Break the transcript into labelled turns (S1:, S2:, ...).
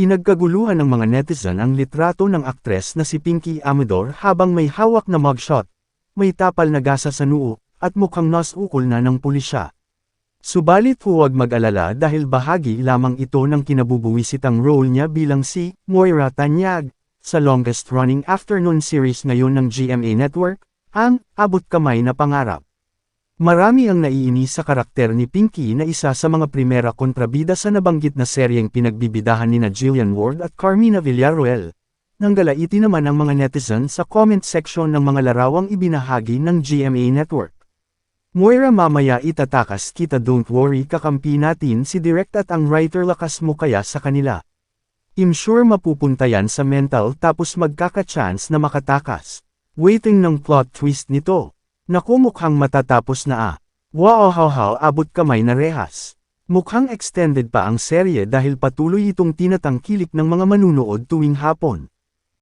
S1: Inagkaguluhan ng mga netizen ang litrato ng aktres na si Pinky Amador habang may hawak na mugshot, may tapal na gasa sa noo, at mukhang nasukol na ng pulisya. Subalit huwag mag-alala dahil bahagi lamang ito ng kinabubuwisitang role niya bilang si Moira Tanyag, sa longest-running afternoon series ngayon ng GMA Network, ang Abot Kamay na Pangarap. Marami ang naiinis sa karakter ni Pinky na isa sa mga primera kontrabida sa nabanggit na seryeng pinagbibidahan ni na Jillian Ward at Carmina Villaruel. Nanggalaiti naman ang mga netizen sa comment section ng mga larawang ibinahagi ng GMA Network. Moira mamaya itatakas kita don't worry kakampi natin si Direct at ang writer lakas mo kaya sa kanila. I'm sure mapupunta yan sa mental tapos magkaka-chance na makatakas. Waiting ng plot twist nito. Naku mukhang matatapos na ah. How abot kamay na rehas. Mukhang extended pa ang serye dahil patuloy itong tinatangkilik ng mga manunood tuwing hapon.